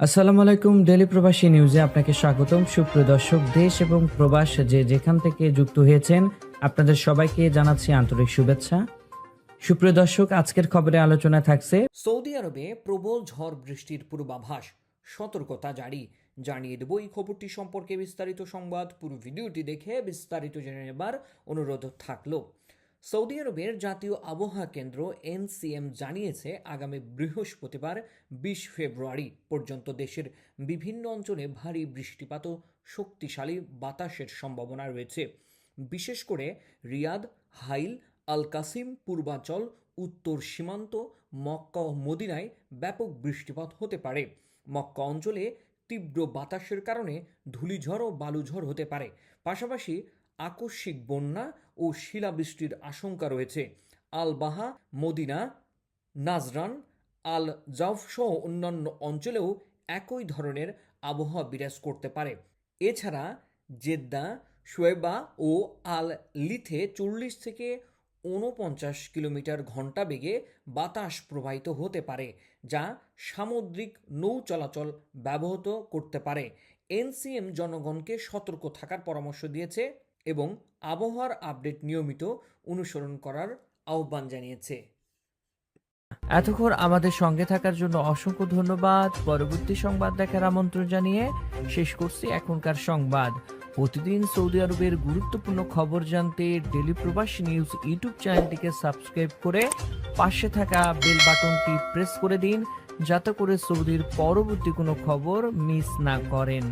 আসসালামু আলাইকুম ডেলি প্রবাসী নিউজে আপনাকে স্বাগতম। সুপ্রিয় দর্শক, দেশ এবং প্রবাস যে যেখান থেকে যুক্ত হয়েছেন, আপনাদের সবাইকে জানাচ্ছি আন্তরিক শুভেচ্ছা। সুপ্রিয় দর্শক, আজকের খবরে আলোচনা থাকছে সৌদি আরবে প্রবল ঝড় বৃষ্টির পূর্বাভাস। সতর্কতা জারি। জানিয়ে দেব এই খবরটি সম্পর্কে বিস্তারিত সংবাদ। পুরো ভিডিওটি দেখে বিস্তারিত জেনে নেবার অনুরোধ থাকল। সৌদি আরবের জাতীয় আবহাওয়া কেন্দ্র এনসিএম জানিয়েছে, আগামী বৃহস্পতিবার বিশ ফেব্রুয়ারি পর্যন্ত দেশের বিভিন্ন অঞ্চলে ভারী বৃষ্টিপাত ও শক্তিশালী বাতাসের সম্ভাবনা রয়েছে। বিশেষ করে রিয়াদ, হাইল, আল কাসিম পূর্বাঞ্চল উত্তর সীমান্ত, মক্কা ও মদিনায় ব্যাপক বৃষ্টিপাত হতে পারে। মক্কা অঞ্চলে তীব্র বাতাসের কারণে ধূলিঝড় ও বালুঝড় হতে পারে। পাশাপাশি আকস্মিক বন্যা ও শিলাবৃষ্টির আশঙ্কা রয়েছে। আল বাহা মদিনা, নাজরান আল জাফ সহ অন্যান্য অঞ্চলেও একই ধরনের আবহাওয়া বিরাজ করতে পারে। এছাড়া জেদ্দা, শোয়েবা ও আল লিথে চল্লিশ থেকে ঊনপঞ্চাশ কিলোমিটার ঘণ্টা বেগে বাতাস প্রবাহিত হতে পারে, যা সামুদ্রিক নৌ চলাচল ব্যাহত করতে পারে। এনসিএম জনগণকে সতর্ক থাকার পরামর্শ দিয়েছে এবং আবহাওয়ার আপডেট নিয়মিত অনুসরণ করার আহ্বান জানিয়েছে। এতক্ষণ আমাদের সঙ্গে থাকার জন্য অসংখ্য ধন্যবাদ। পরবর্তী সংবাদ দেখার আমন্ত্রণ জানিয়ে শেষ করছি এখনকার সংবাদ। প্রতিদিন সৌদি আরবের গুরুত্বপূর্ণ খবর জানতে ডেলি প্রবাসী নিউজ ইউটিউব চ্যানেলটিকে সাবস্ক্রাইব করে পাশে থাকা বেল বাটনটি প্রেস করে দিন, যাতে করে সৌদির পরবর্তী কোনো খবর মিস না করেন।